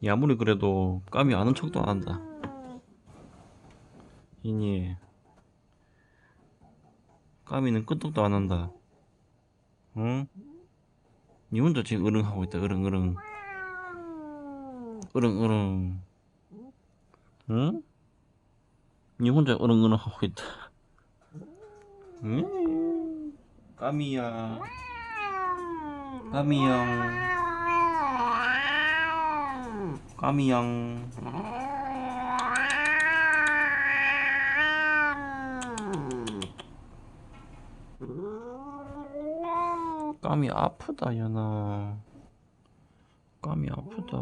이 아무리 그래도 까미 아는 척도 안 한다. 이니 까미는 끄떡도 안 한다. 응? 니 혼자 지금 으릉하고 있다. 으릉으릉. 으릉으릉. 응? 니 혼자 으릉으릉 하고 있다. 응? 까미야. 까미양. 까미양. 까미 아프다 연아. 까미 아프다.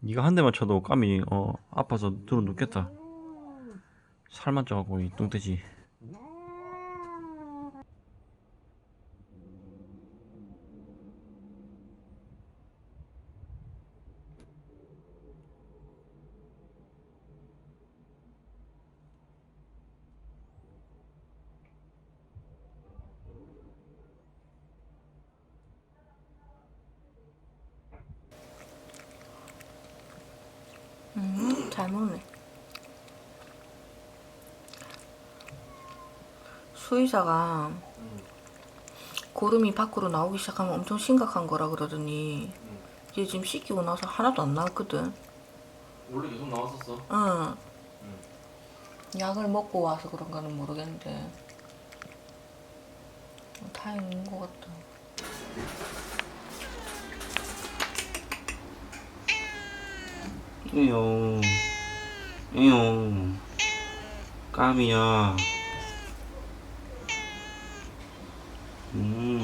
네가 한 대만 쳐도 까미 어 아파서 들어 눕겠다. 살만 쪄갖고 이 뚱돼지. 음, 잘 먹네. 수의사가 고름이 밖으로 나오기 시작하면 엄청 심각한 거라 그러더니 얘 지금 씻기고 나서 하나도 안 나왔거든. 원래 계속 나왔었어. 응. 약을 먹고 와서 그런가는 모르겠는데 어, 다행인 것 같다. 이용, 이용, 까미야. 음,